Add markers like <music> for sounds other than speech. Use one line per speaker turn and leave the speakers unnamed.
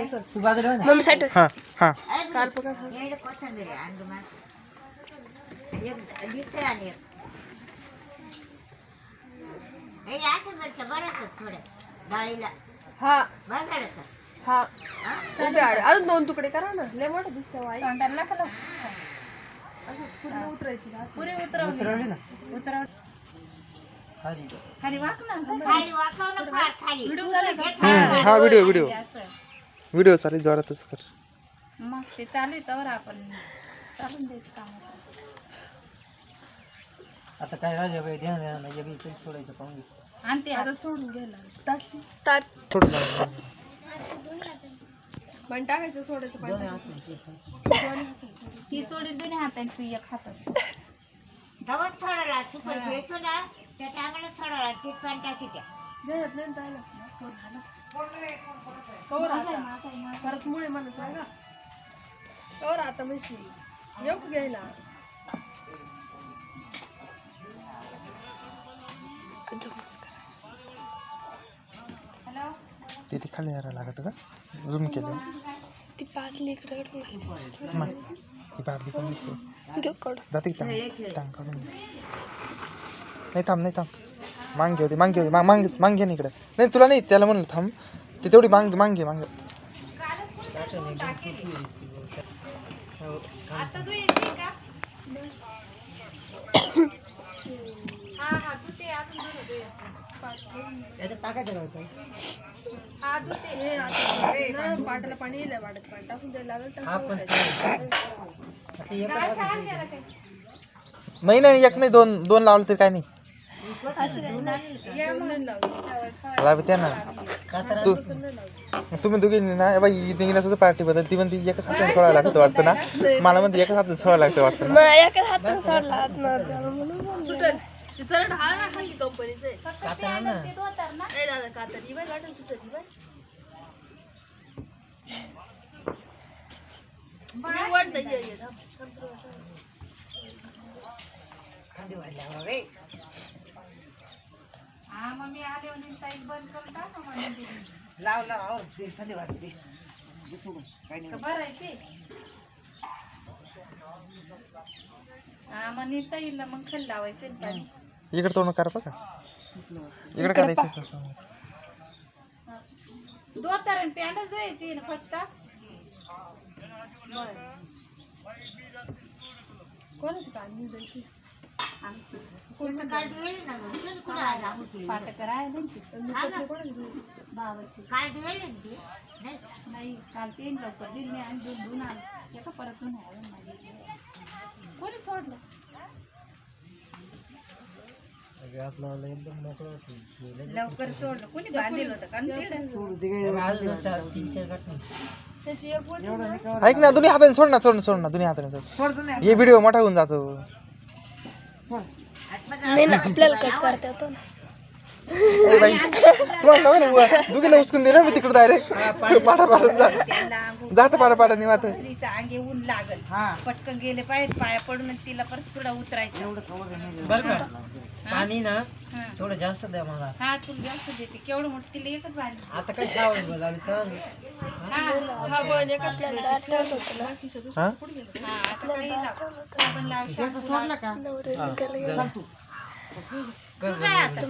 हो.
Mummy side
हा हा
काल पकड
येडं कोथिंबीर अंजुमन. एक दिसतंय आणि. हे असं मिरचं बरंच थोडं डाळीला
हा
बरं झालं का
हा
हा?
अजून दोन तुकडे करा ना लय मोठं दिसतं आई
तोंडाला का लावू?
असं पूर्ण उतरायची ना
पुरी उतरवली
उतरवली ना
उतरवली
खाली
खाली वाक ना
खाली वाकव ना फार खाली
व्हिडिओ चालू आहे का?
हम्म, हा व्हिडिओ व्हिडिओ. व्हिडिओ चालेल जोरातच कर.
मग ते चालू आहे तवर आपण चालून द्यायचं काम.
आता काय राजा बाई ध्यान द्या ना जगी सोडायचं पाहून घे.
आणि ते
आता सोडून ताट.
थोडं जाऊ.
पण टाकायचं सोडायचं
दोन्ही
पाणी
ते खाली.
ती सोडी दोन्ही हाताने तू एक हातात.
सोडायला सुपर खेळतो ना त्या टायमाला सोडायला तीच पाणी टाकी
नाही जायला कवर आता. परत मुळे सांगा कवर आता म्हशी. येऊ का घ्यायला.
हॅलो?
तिथे खाली यायला लागत का? झूम केलं.
ती पातली इकडे
मग ती बाबली पण दिसते. जाते टांग? काढून. नाही थांब नाही थांब. मांगे होती मांगे होती मांग मांगे ना इकडे. नाही तुला नाही त्याला म्हणलं थांब. ती तेवढी मांग मांगे मांगे.
आता तू येते का? हा हा तू ते अजून दोन होते.
याच्यात टाकायचं का होतं?
हा तू ते.
हे आता ना पाटाला पाणी येईल वाटत पाणी टाकून द्यायला लागेल
हा आता एका
नाही नाही एक नाही दोन दोन लावलं तरी काय नाही. लावते ना. तू तुम्ही दोघी ना बाई निघण्यास सुद्धा पार्टी बदल. ती म्हणती एकच हाताने <laughs> सोडायला लागतं वाटतं ना. मला म्हणते एकच हाताने सोडायला लागतं वाटतं ना.
सुटेल. ते चला ढाळ ना खाली कंपनीचे.
कातरा ना
ए दादा कातर. ही बाई गाठून सुटेल ही बाई. मी वाट नाही ये, ये, थांब. थांब तुला वाटलं.
थंडी वाजली आम्हाला रे.
हा मग मी आले म्हणजे ताई बंद करून टाका म्हणून दिली.
लाव लाव आवर वाजली दे सोडून काही
का
नाही
भरायचे हा मग नीता येईल मग खाली लावायचे ना पाणी.
इकडे तोंड कर बघा. इकडे करायचं
दोतार पॅन्टच धुवायची ना फक्त?
कोणाची काढणी द्यायची
हा? नाही.
काल लवकर दिली नाही आणि दोन धुवून आलं. एका परत धुवून आलं? माझी कोणी सोडलं?
अगं आपलं एकदम मोकळं होतं.
लवकर सोडलं. कोणी बांधलेलं होतं का? तिकडं?
सोडू दे. काय. आलं दोन चार तीन चार गाठणे.
त्याची एक वरची
एवढं नाही का?
ऐक ना दोन्ही हाताने सोड ना सोड ना सोड ना दोन्ही हाताने सोड. हे व्हिडिओ मोठा होऊन जातो.
नाही ना आपल्याला कट करता येतो ना?
ए बाई तुम्हाला नव्हे ना बुवा. दुखीला उचकून दे ना मी तिकडे डायरेक्ट पाठा पाठत जा. जात पाठा पाठा निवात.
तिचं अंगे ऊन लागल.
हा.
पटकन गेले पाहिजे पाया पडून आणि तिला परत थोडा उतरायचं.
एवढं कवर नाही बरं का? पाणी ना
हा.
थोडं जास्त द्या मला.
हा तुला जास्त देते. केवढं मोठं तिला एकच बांधली
आता काय सावळ झाली तर?
पण एक आपल्याला आठवलं होतं. ना
हा
आता काही
सोडलं का?
काय आता